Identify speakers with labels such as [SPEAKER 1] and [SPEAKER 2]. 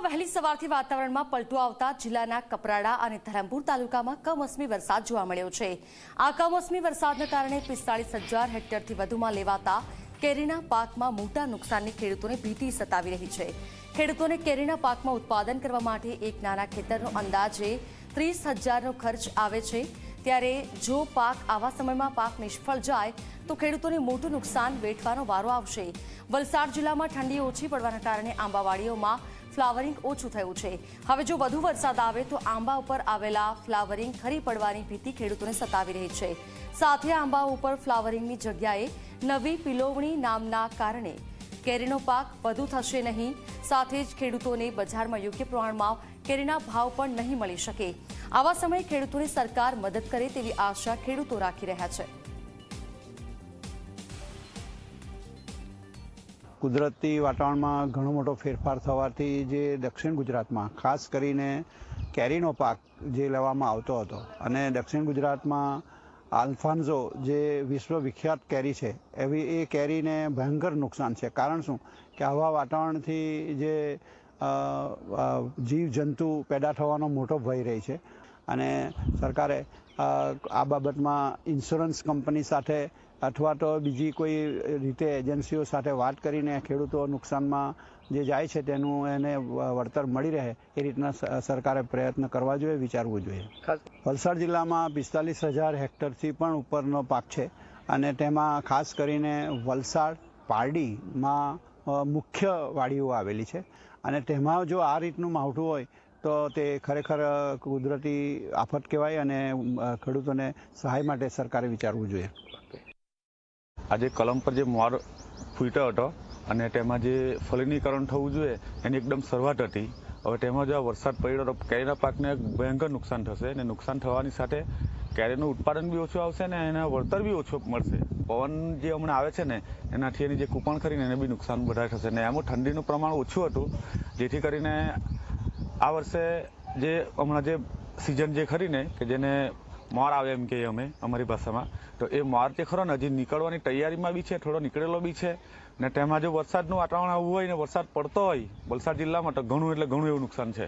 [SPEAKER 1] જિલ્લામાં વહેલી સવારથી વાતાવરણમાં પલટો આવતા જિલ્લાના કપરાડા અને ધરમપુર તાલુકામાં કમોસમી વરસાદ જોવા મળ્યો છે. આ કમોસમી વરસાદના કારણે પિસ્તાળીસ હજાર હેક્ટરથી વધુમાં લેવાતા કેરીના પાકમાં મોટા નુકસાનની ખેડૂતોને ભીતિ સતાવી રહી છે. ખેડૂતોને કેરીના પાકમાં ઉત્પાદન કરવા માટે એક નાના ખેતરનો અંદાજે ત્રીસ હજારનો ખર્ચ આવે છે. ત્યારે જો પાક આવા સમયમાં પાક નિષ્ફળ જાય, તો ખેડૂતોને મોટું નુકસાન વેઠવાનો વારો આવશે. વલસાડ જિલ્લામાં ઠંડી ઓછી પડવાના કારણે આંબાવાડીઓમાં ફ્લાવરિંગ ઓછું થયું છે. હવે જો વધુ વરસાદ આવે તો આંબા ઉપર આવેલા ફ્લાવરિંગ ખરી પડવાની ભીતિ ખેડૂતોને સતાવી રહી છે. સાથે આંબા ઉપર ફ્લાવરિંગની જગ્યાએ નવી પિલોવણી નામના કારણે કેરીનો પાક વધુ થશે નહીં. સાથે જ ખેડૂતોને બજારમાં યોગ્ય પ્રમાણમાં કેરીના ભાવ પણ નહીં મળી શકે. આવા સમયે ખેડૂતોને સરકાર મદદ કરે તેવી આશા ખેડૂતો રાખી રહ્યા છે.
[SPEAKER 2] કુદરતી વાતાવરણમાં ઘણો મોટો ફેરફાર થવાથી જે દક્ષિણ ગુજરાતમાં, ખાસ કરીને કેરીનો પાક જે લેવામાં આવતો હતો અને દક્ષિણ ગુજરાતમાં આલ્ફાન્ઝો જે વિશ્વ વિખ્યાત કેરી છે, એવી એ કેરીને ભયંકર નુકસાન છે. કારણ શું? કે આવા વાતાવરણથી જે જીવજંતુ પેદા થવાનો મોટો ભય રહે છે. અને સરકારે આ બાબતમાં ઇન્સ્યોરન્સ કંપની સાથે અથવા તો બીજી કોઈ રીતે એજન્સીઓ સાથે વાત કરીને ખેડૂતો નુકસાનમાં જે જાય છે તેનું એને વળતર મળી રહે એ રીતના સરકારે પ્રયત્ન કરવા જોઈએ વિચારવું જોઈએ. વલસાડ જિલ્લામાં પિસ્તાલીસ હજાર હેક્ટરથી પણ ઉપરનો પાક છે અને તેમાં ખાસ કરીને વલસાડ પારડીમાં મુખ્ય વાડીઓ આવેલી છે અને તેમાં જો આ રીતનું માવઠું હોય તો તે ખરેખર કુદરતી આફત કહેવાય અને ખેડૂતોને સહાય માટે સરકારે વિચારવું જોઈએ.
[SPEAKER 3] આજે કલમ પર જે મોર ફૂટ્યો હતો અને તેમાં જે ફલિનીકરણ થવું જોઈએ, એની એકદમ શરૂઆત હતી. હવે તેમાં જો આ વરસાદ પડ્યો તો કેરીના પાકને ભયંકર નુકસાન થશે અને નુકસાન થવાની સાથે કેરીનું ઉત્પાદન બી ઓછું આવશે ને એના વળતર બી ઓછું મળશે. પવન જે હમણાં આવે છે ને, એનાથી એની જે કૂપણ કરીને એને બી નુકસાન વધારે થશે. ને એમાં ઠંડીનું પ્રમાણ ઓછું હતું, જેથી કરીને આ વર્ષે જે હમણાં જે સિઝન જે ખરીને કે જેને મોર આવે એમ કહીએ અમે અમારી ભાષામાં, તો એ મોર જે ખરો ને, હજી નીકળવાની તૈયારીમાં બી છે, થોડો નીકળેલો બી છે, ને તેમાં જો વરસાદનું વાતાવરણ આવવું હોય ને, વરસાદ પડતો હોય, વલસાડ જિલ્લામાં તો ઘણું એટલે ઘણું એવું નુકસાન છે.